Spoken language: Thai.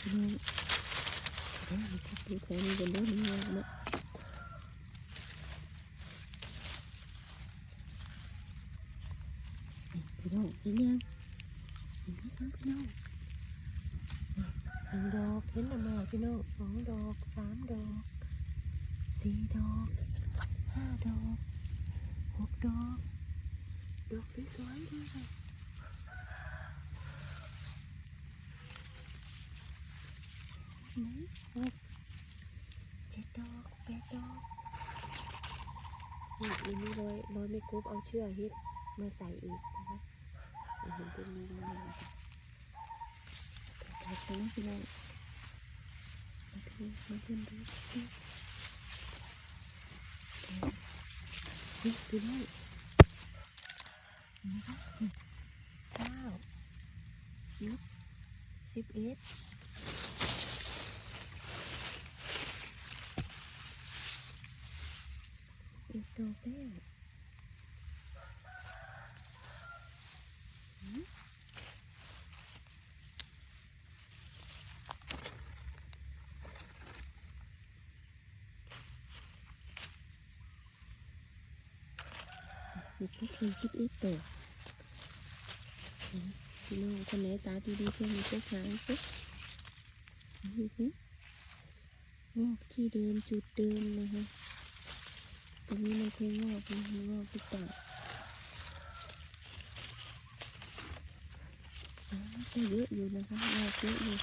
พี่น้องเดี๋ยวมันทับดูแถวนี้กันเด้อมันยากเนาะนี่พี่น้อง เห็นยังเห็นยังพี่น้องหนึ่งดอกเห็นละมาพี่น้องสองดอกสามดอกสี่ดอกห้าดอกหกดอกดอกสวยๆด้วยค่ะไหนหกเจ็ดดอกแปดดอกนี่อันนี้ร้อยร้อยไม่กรุ๊บเอาเชือกฮิตมาใส่อีกนะคะเห็นเป็นนี้แล้วนะคะแต่แต่พี่น้องมาดูมาดูดูสินี่ดูได้นะคะเก้าสิบสิบเอ็ดสิบเอ็ดดอกแล้วหืมมีแค่เพียงสิบเอ็ดตัวพี่น้องคนไหนตาดีๆช่วยมีเจ้าขายสินี่สิงอกที่เดิมจุดเดิมนะคะ อันนี้มันเคยงอกมันงอกทุกดอกก็เยอะอยู่นะคะงอกเยอะอยู่